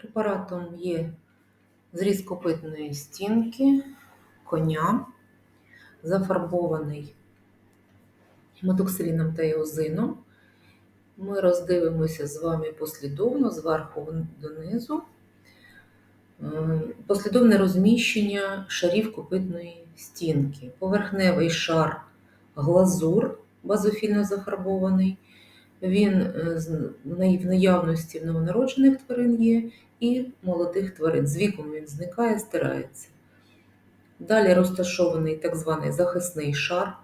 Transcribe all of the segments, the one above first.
Препаратом є зріз копитної стінки, коня, зафарбований метоксиліном та еозином. Ми роздивимося з вами послідовно зверху донизу. Е, Послідовне розміщення шарів копитної стінки. Поверхневий шар глазур базофільно зафарбований. Він е, в наявності в новонароджених тварин є і молодих тварин. З віком він зникає, стирається. Далі розташований так званий захисний шар,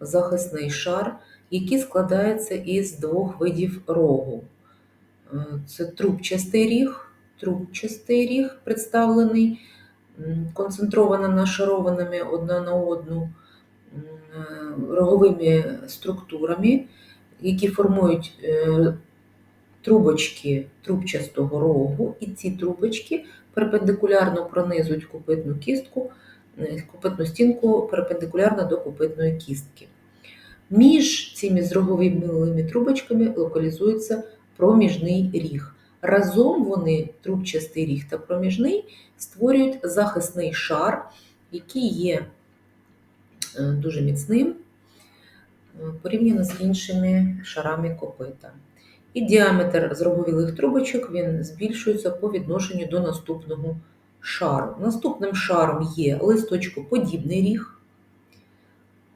захисний шар, який складається із двох видів рогу. Е, Це трубчастий ріг, трубчастий ріг представлений концентровано нашарованими одна на одну е, роговими структурами, які формують е, трубочки трубчастого рогу, і ці трубочки перпендикулярно пронизують копитну кістку, е, копитну стінку перпендикулярно до копитної кістки. Між цими зроговими трубочками локалізується проміжний ріг. Разом вони, трубчастий ріг та проміжний, створюють захисний шар, який є е, дуже міцним порівняно з іншими шарами копита. І діаметр зроговілих трубочок він збільшується по відношенню до наступного шару. Наступним шаром є листочкоподібний ріг.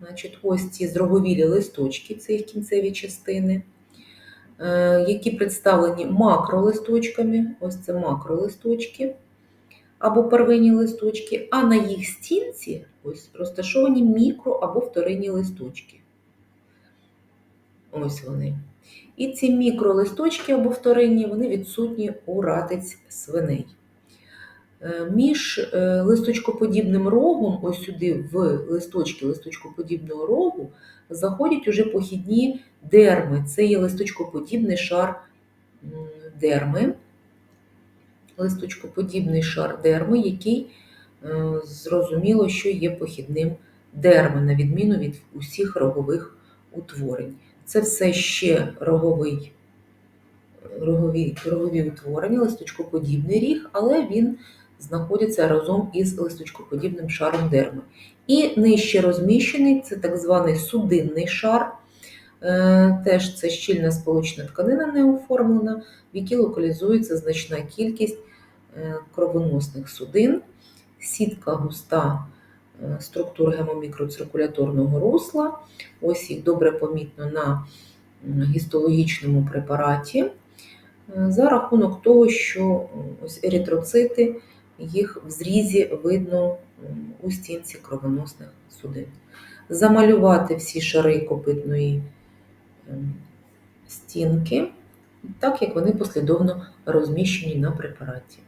Значить, ось ці зроговілі листочки, це їх кінцеві частини, е, які представлені макролисточками. Ось це макролисточки або первинні листочки, а на їх стінці ось розташовані мікро або вторинні листочки. Ось вони. І ці мікролисточки або вторинні, вони відсутні у ратиць свиней. Е, Між е, листочкоподібним рогом, ось сюди в листочки листочкоподібного рогу, заходять уже похідні дерми. Це є листочкоподібний шар дерми, листочкоподібний шар дерми, який е, зрозуміло, що є похідним дерми, на відміну від усіх рогових утворень. Це все ще роговий, рогові, рогові утворення, листочкоподібний ріг, але він знаходиться разом із листочкоподібним шаром дерми. І нижче розміщений це так званий судинний шар. Е, Теж це щільна сполучна тканина неоформлена, в якій локалізується значна кількість е, кровоносних судин, сітка густа структур гемомікроциркуляторного русла. Ось їх добре помітно на гістологічному препараті, за рахунок того, що ось еритроцити, їх в зрізі видно у стінці кровоносних судин. Замалювати всі шари копитної ем, стінки, так як вони послідовно розміщені на препараті.